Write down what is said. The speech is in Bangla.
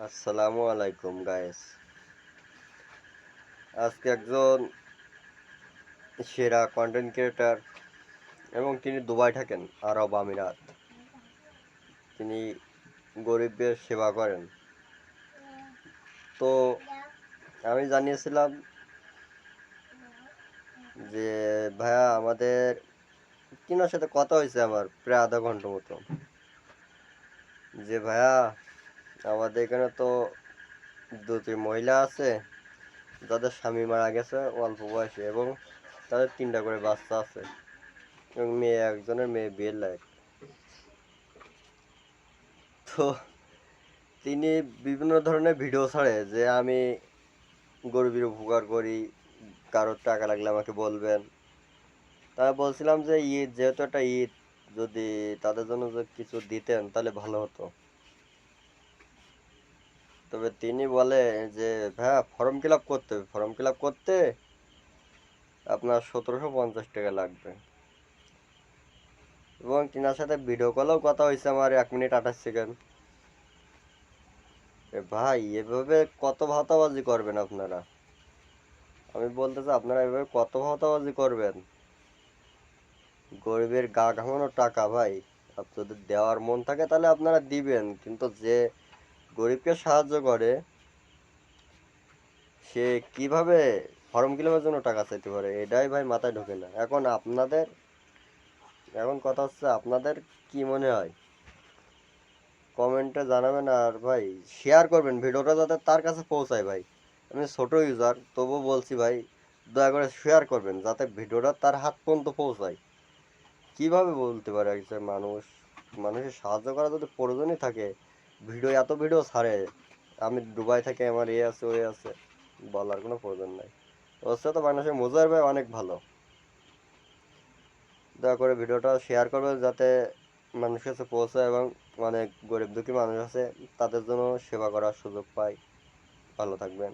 আসসালামু আলাইকুম গায়েস আজকে একজন সেরা কন্টেন্ট ক্রিয়েটার এবং তিনি দুবাই থাকেন, আরব আমিরাত। তিনি গরিবদের সেবা করেন। তো আমি জানিয়েছিলাম যে, ভাইয়া, আমাদের কিনার সাথে কথা হয়েছে আমার প্রায় আধা ঘণ্টা মতো। যে, ভাইয়া আমাদের এখানে তো দুটি মহিলা আছে, যাদের স্বামী মারা গেছে অল্প বয়সে এবং তাদের তিনটা করে বাচ্চা আছে এবং মেয়ে একজনের মেয়ে বিয়ের লায়ক। তো তিনি বিভিন্ন ধরনের ভিডিও ছাড়ে যে আমি গরিবের উপকার করি, কারোর টাকা লাগলে আমাকে বলবেন। তা বলছিলাম যে ঈদ, যেহেতু একটা ঈদ, যদি তাদের জন্য কিছু দিতেন তাহলে ভালো হতো। তবে তিনি বলে যে, ভাইয়া, ফর্ম ফিল করতে হবে। ফর্ম ফিল করতে আপনার সতেরোশো পঞ্চাশ টাকা লাগবে। এবং তিনার সাথে ভিডিও কলেও কথা হয়েছে আমার এক মিনিট আঠাশ সেকেন্ড। ভাই, এভাবে কত ভাতাবাজি করবেন আপনারা? আমি বলতে চাই, আপনারা এভাবে কত ভাতাবাজি করবেন? গরিবের গা ঘামানো টাকা, ভাই। আপনাদের দেওয়ার মন থাকে তাহলে আপনারা দিবেন, কিন্তু যে গরিবকে সাহায্য করে, সে কীভাবে ফর্ম ফিলাপের জন্য টাকা চাইতে পারে? এটাই ভাই মাথায় ঢোকে না। এখন আপনাদের, এখন কথা হচ্ছে আপনাদের কি মনে হয়? কমেন্টে জানাবেন আর ভাই শেয়ার করবেন ভিডিওটা যাতে তার কাছে পৌঁছায় ভাই। আমি ছোট ইউজার তবু বলছি ভাই, দয়া করে শেয়ার করবেন যাতে ভিডিওটা তার হাত পর্যন্ত পৌঁছায়। কীভাবে বলতে পারে একজন মানুষ? মানুষের সাহায্য করা যদি প্রয়োজনই থাকে ভিডিও, এত ভিডিও ছাড়ে। আমি দুবাই থেকে আমার এ আছে, ওই আছে, বলার কোনো প্রয়োজন নাই। ওর সাথে তো মানুষের মজার ভাই অনেক ভালো। দয়া করে ভিডিওটা শেয়ার করবে যাতে মানুষের কাছে পৌঁছায় এবং অনেক গরিব দুঃখী মানুষ আছে, তাদের জন্য সেবা করার সুযোগ পায়। ভালো থাকবেন।